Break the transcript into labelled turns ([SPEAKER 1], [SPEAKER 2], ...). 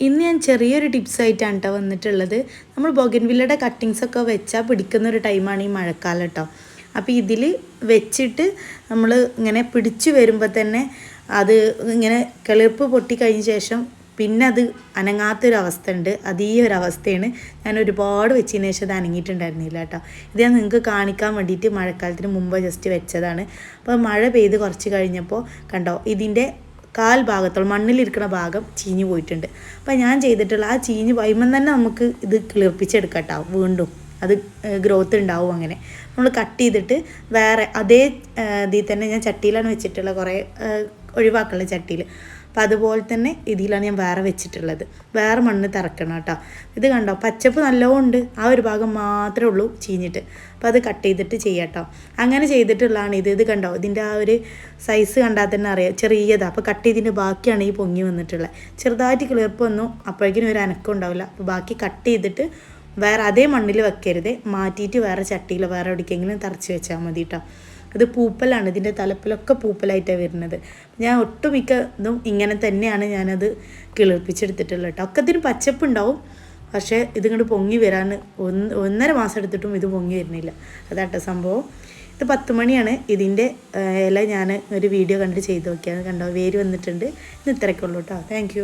[SPEAKER 1] ഇന്ന് ഞാൻ ചെറിയൊരു ടിപ്സ് ആയിട്ടാണ് കേട്ടോ വന്നിട്ടുള്ളത്. നമ്മൾ ബൊഗൻവില്ലയുടെ കട്ടിങ്സൊക്കെ വെച്ചാൽ പിടിക്കുന്ന ഒരു ടൈമാണ് ഈ മഴക്കാലം കേട്ടോ അപ്പോൾ ഇതിൽ വെച്ചിട്ട് നമ്മൾ ഇങ്ങനെ പിടിച്ചു വരുമ്പോൾ തന്നെ അത് ഇങ്ങനെ കിളിർപ്പ് പൊട്ടി കഴിഞ്ഞ ശേഷം പിന്നെ അത് അനങ്ങാത്തൊരവസ്ഥ ഉണ്ട്. അത് ഈ ഒരു അവസ്ഥയാണ് ഞാൻ ഒരുപാട് വെച്ചതിന് ശേഷം അത് അനങ്ങിയിട്ടുണ്ടായിരുന്നില്ല കേട്ടോ ഇത് ഞാൻ നിങ്ങൾക്ക് കാണിക്കാൻ വേണ്ടിയിട്ട് മഴക്കാലത്തിന് മുമ്പ് ജസ്റ്റ് വെച്ചതാണ്. അപ്പോൾ മഴ പെയ്ത് കുറച്ച് കഴിഞ്ഞപ്പോൾ കണ്ടോ ഇതിന്റെ കാൽ ഭാഗത്തോളം മണ്ണിലിരിക്കുന്ന ഭാഗം ചീഞ്ഞു പോയിട്ടുണ്ട്. അപ്പോൾ ഞാൻ ചെയ്തിട്ടുള്ള ആ ചീഞ്ഞ് വൈമം തന്നെ നമുക്ക് ഇത് കിളിർപ്പിച്ചെടുക്കട്ടോ കേട്ടോ വീണ്ടും. അത് ഗ്രോത്ത് ഉണ്ടാവും അങ്ങനെ. നമ്മൾ കട്ട് ചെയ്തിട്ട് വേറെ അതേ ഇതിൽ തന്നെ ഞാൻ ചട്ടിയിലാണ് വെച്ചിട്ടുള്ള കുറേ ഒഴിവാക്കുള്ള ചട്ടിയിൽ അപ്പം അതുപോലെ തന്നെ ഇതിലാണ് ഞാൻ വേറെ വെച്ചിട്ടുള്ളത്. വേറെ മണ്ണ് തിറക്കണം കേട്ടോ. ഇത് കണ്ടോ? പച്ചപ്പ് നല്ലോണം ഉണ്ട്. ആ ഒരു ഭാഗം മാത്രമേ ഉള്ളൂ ചീഞ്ഞിട്ട്. അപ്പോൾ അത് കട്ട് ചെയ്തിട്ട് ചെയ്യാം അങ്ങനെ ചെയ്തിട്ടുള്ളതാണ് ഇത്. ഇത് കണ്ടോ? ഇതിന്റെ ആ ഒരു സൈസ് കണ്ടാൽ തന്നെ അറിയാം. ചെറിയതാണ് അപ്പോൾ കട്ട് ചെയ്തിന്റെ ബാക്കിയാണ് ഈ പൊങ്ങി വന്നിട്ടുള്ളത്. ചെറുതായിട്ട് കിളിർപ്പ് വന്നു. അപ്പോഴേക്കിനും ഒരു അനക്കം ഉണ്ടാവില്ല. അപ്പോൾ ബാക്കി കട്ട് ചെയ്തിട്ട് വേറെ അതേ മണ്ണിൽ വെക്കരുത്. മാറ്റിയിട്ട് വേറെ ചട്ടിയിൽ വേറെ എവിടേക്കെങ്കിലും തറച്ച് വെച്ചാൽ മതി കേട്ടോ ഇത് പൂപ്പലാണ് ഇതിന്റെ തലപ്പിലൊക്കെ പൂപ്പലായിട്ടാണ് വരുന്നത്. ഞാൻ ഒട്ടുമിക്ക ഇതും ഇങ്ങനെ തന്നെയാണ് ഞാനത് കിളിർപ്പിച്ചെടുത്തിട്ടുള്ളത് കേട്ടോ. ഒക്കത്തിന് പച്ചപ്പുണ്ടാവും പക്ഷേ ഇതിങ്ങോട്ട് പൊങ്ങി വരാൻ ഒന്ന് ഒന്നര മാസം എടുത്തിട്ടും ഇത് പൊങ്ങി വരുന്നില്ല. അതാട്ട സംഭവം. ഇത് പത്ത് മണിയാണ് ഇതിന്റെ ഇല ഞാൻ ഒരു വീഡിയോ കണ്ടിട്ട് ചെയ്ത് നോക്കിയാണ്. കണ്ടോ വേര് വന്നിട്ടുണ്ട്. ഇന്ന് ഇത്രയൊക്കെ ഉള്ളൂ കേട്ടോ. താങ്ക്